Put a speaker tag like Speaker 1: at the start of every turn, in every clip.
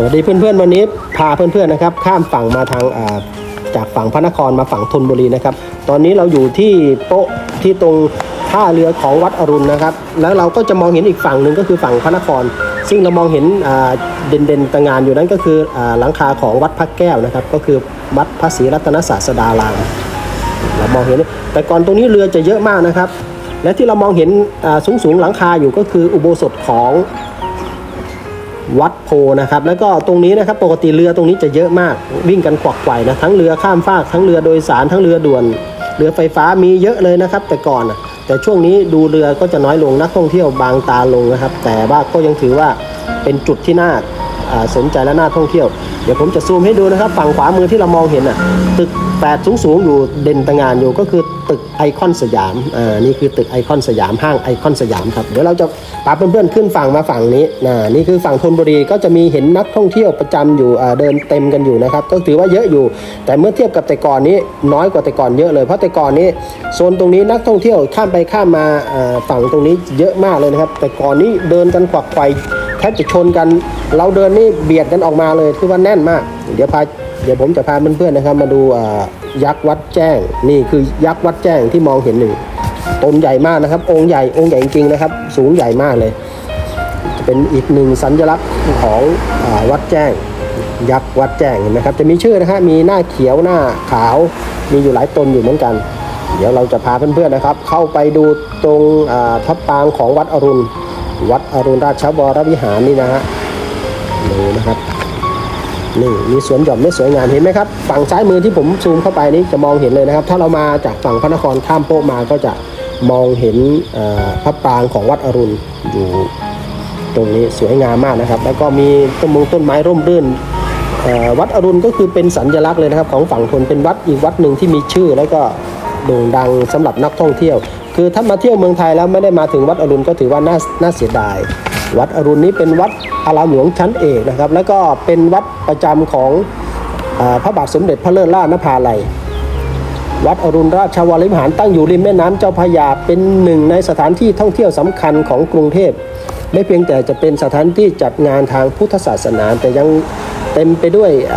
Speaker 1: สวัสดีเพื่อนๆวันนี้พาเพื่อนๆนะครับ ข้ามฝั่งมาทางาจากฝั่งพระนครมาฝั่งธนบุรีนะครับ ตอนนี้เราอยู่ที่โป๊ะที่ตรงท่าเรือของวัดอรุณนะครับ แล้วเราก็จะมองเห็นอีกฝั่งหนึ่งก็คือฝั่งพระนคร ซึ่งเรามองเห็นเด่นๆตะงงานอยู่นั่นก็คือหลังคาของวัดพระแก้วนะครับ ก็คือวัดพระศรีรัตนศาสดารามเรามองเห็นแต่ก่อนตรงนี้เรือจะเยอะมากนะครับ และที่เรามองเห็นสูงๆหลังคาอยู่ก็คืออุโบสถของ วัดโพนะครับ แล้วก็ตรงนี้นะครับปกติเรือตรงนี้จะเยอะมากวิ่งกันขวักไขว่นะทั้งเรือข้ามฟากทั้งเรือโดยสารทั้งเรือด่วนเรือไฟฟ้ามีเยอะเลยนะครับ แต่ก่อนแต่ช่วงนี้ดูเรือก็จะน้อยลงนักท่องเที่ยวบางตาลงนะครับ แต่ว่าก็ยังถือว่าเป็นจุดที่น่า สนใจและน่าท่องเที่ยว เดี๋ยวผมจะซูมให้ดูนะครับ ฝั่งขวามือที่เรามองเห็นอะตึกแปดสูงสูงๆอยู่เด่นตะงานอยู่ก็คือตึกไอคอนสยามอ่านี่คือตึกไอคอนสยามห้างไอคอนสยามครับเดี๋ยวเราจะพาเพื่อนๆขึ้นฝั่งมาฝั่งนี้นะนี่คือฝั่งธนบุรีก็จะมีเห็นนักท่องเที่ยวประจำอยู่อ่าเดินเต็มกันอยู่นะครับก็ถือว่าเยอะอยู่ แต่เมื่อเทียบกับแต่ก่อนนี้น้อยกว่าแต่ก่อนเยอะเลยเพราะแต่ก่อนนี้โซนตรงนี้นักท่องเที่ยวข้ามไปข้ามมาอ่าฝั่งตรงนี้เยอะมากเลยนะครับ แต่ก่อนนี้เดินกันขวักไขว่ แทบจะชนกัน เราเดินนี่เบียดกันออกมาเลยคือว่าแน่นมาก เดี๋ยวพาเดี๋ยวผมจะพาเพื่อนๆนะครับ มาดูยักษ์วัดแจ้ง นี่คือยักษ์วัดแจ้งที่มองเห็นหนึ่งตนใหญ่มากนะครับ องค์ใหญ่องค์ใหญ่จริงๆนะครับ สูงใหญ่มากเลย เป็นอีกหนึ่งสัญลักษณ์ของอวัดแจ้ง ยักษ์วัดแจ้งเห็นไหมครับ จะมีชื่อนะฮะมีหน้าเขียวหน้าขาว มีอยู่หลายตนอยู่เหมือนกัน เดี๋ยวเราจะพาเพื่อนๆนะครับ เข้าไปดูตรงทับปางของวัดอรุณ วัดอรุณราชวรวิหารนี่นะฮะดูนะครับนี่มีสวนหย่อมไม่สวยงามเห็นไหมครับฝั่งซ้ายมือที่ผมซูมเข้าไปนี้จะมองเห็นเลยนะครับ ถ้าเรามาจากฝั่งพระนครข้ามโป๊ะมาก็จะมองเห็นพระปรางของวัดอรุณอยู่ตรงนี้สวยงามมากนะครับ แล้วก็มีต้นมงต้นไม้ร่มรื่นวัดอรุณก็คือเป็นสัญลักษณ์เลยนะครับ ของฝั่งทนเป็นวัดอีกวัดหนึ่งที่มีชื่อ แล้วก็โด่งดังสำหรับนักท่องเที่ยว คือถ้ามาเที่ยวเมืองไทยแล้วไม่ได้มาถึงวัดอรุณก็ถือว่าน่าน่าเสียดาย วัดอรุณนี้เป็นวัดอารามหลวงชั้นเอกนะครับ แล้วก็เป็นวัดประจำของอพระบาทสมเด็จพระเลิศล่านภาลัยวัดอรุณราชวรวิหารตั้งอยู่ริมแม่น้ำเจ้าพระยาเป็นหนึ่งในสถานที่ท่องเที่ยวสำคัญของกรุงเทพ ไม่เพียงแต่จะเป็นสถานที่จัดงานทางพุทธศาสนาแต่ยังเต็มไปด้วยอ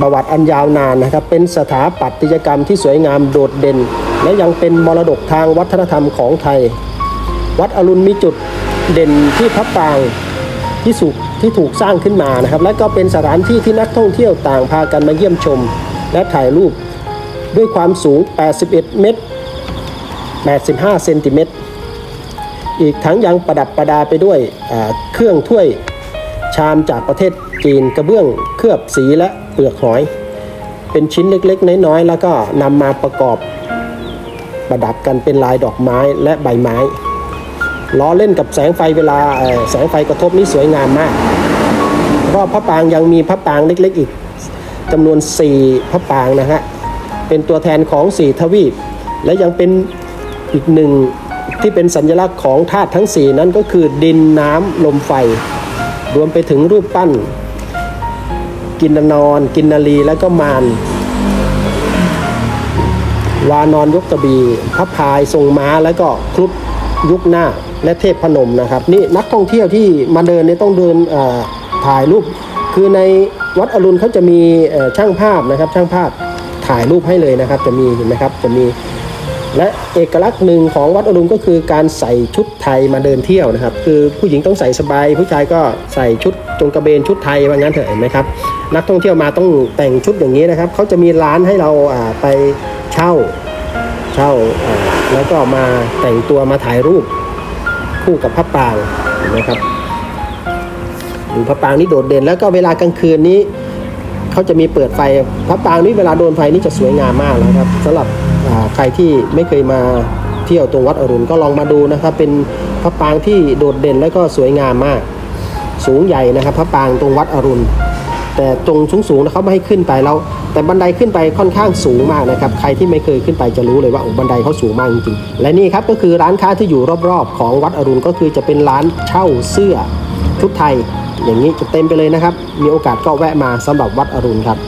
Speaker 1: ประวัติอันยาวนานนะครับ เป็นสถาปัตยกรรมที่สวยงามโดดเด่น และยังเป็นมรดกทางวัฒนธรรมของไทย วัดอรุณมีจุดเด่นที่พระปรางที่สุกที่ถูกสร้างขึ้นมานะครับ และก็เป็นสถานที่ที่นักท่องเที่ยวต่างพากันมาเยี่ยมชม และถ่ายรูปด้วยความสูง 81 เมตร 85 เซนติเมตร อีกทั้งยังประดับประดาไปด้วยเครื่องถ้วยชามจากประเทศจีนกระเบื้องเคลือบสีและ เปลือกหอย เป็นชิ้นเล็กๆ น้อยๆ แล้วก็นำมาประกอบประดับกันเป็นลายดอกไม้และใบไม้ล้อเล่นกับแสงไฟเวลาแสงไฟกระทบนี่สวยงามมาก รอบพระปางยังมีพระปางเล็กๆ อีกจำนวน 4 พระปางนะฮะ เป็นตัวแทนของ 4 ทวีป และยังเป็นอีกหนึ่งที่เป็นสัญลักษณ์ของธาตุทั้ง 4 นั้นก็คือดินน้ำลมไฟ รวมไปถึงรูปปั้น กินนอน กินนาลีและก็มารวานอนยกกระบีพระพายทรงม้าแล้วก็ครุฑยุคหน้าและเทพพนมนะครับ นี่นักท่องเที่ยวที่มาเดินเนี่ยต้องเดินเอ่อถ่ายรูป คือในวัดอรุณเขาจะมีช่างภาพนะครับ ช่างภาพถ่ายรูปให้เลยนะครับ จะมีเห็นไหมครับจะมี และเอกลักษณ์หนึ่งของวัดอรุณก็คือการใส่ชุดไทยมาเดินเที่ยวนะครับ คือผู้หญิงต้องใส่สบาย ผู้ชายก็ใส่ชุดจงกระเบนชุดไทยว่างั้นเถอะเห็นไหมครับนักท่องเที่ยวมาต้องแต่งชุดอย่างนี้นะครับเขาจะมีร้านให้เราไปเช่าเช่าแล้วก็มาแต่งตัวมาถ่ายรูปคู่กับพระปรางเห็นไหมครับดูพระปรางนี่โดดเด่นแล้วก็เวลากลางคืนนี้เขาจะมีเปิดไฟพระปรางนี่เวลาโดนไฟนี่จะสวยงามมากนะครับสำหรับ ใครที่ไม่เคยมาเที่ยวตรงวัดอรุณก็ลองมาดูนะครับ เป็นพระปางที่โดดเด่นแล้วก็สวยงามมาก สูงใหญ่นะครับ พระปางตรงวัดอรุณ แต่ตรงสูงสูงๆนะเขาไม่ให้ขึ้นไปแล้วแต่บันไดขึ้นไปค่อนข้างสูงมากนะครับ ใครที่ไม่เคยขึ้นไปจะรู้เลยว่าโอ้บันไดเขาสูงมากจริงๆ และนี่ครับก็คือร้านค้าที่อยู่รอบๆ ของวัดอรุณก็คือจะเป็นร้านเช่าเสื้อชุดไทย อย่างนี้จะเต็มไปเลยนะครับ มีโอกาสก็แวะมาสำหรับวัดอรุณครับ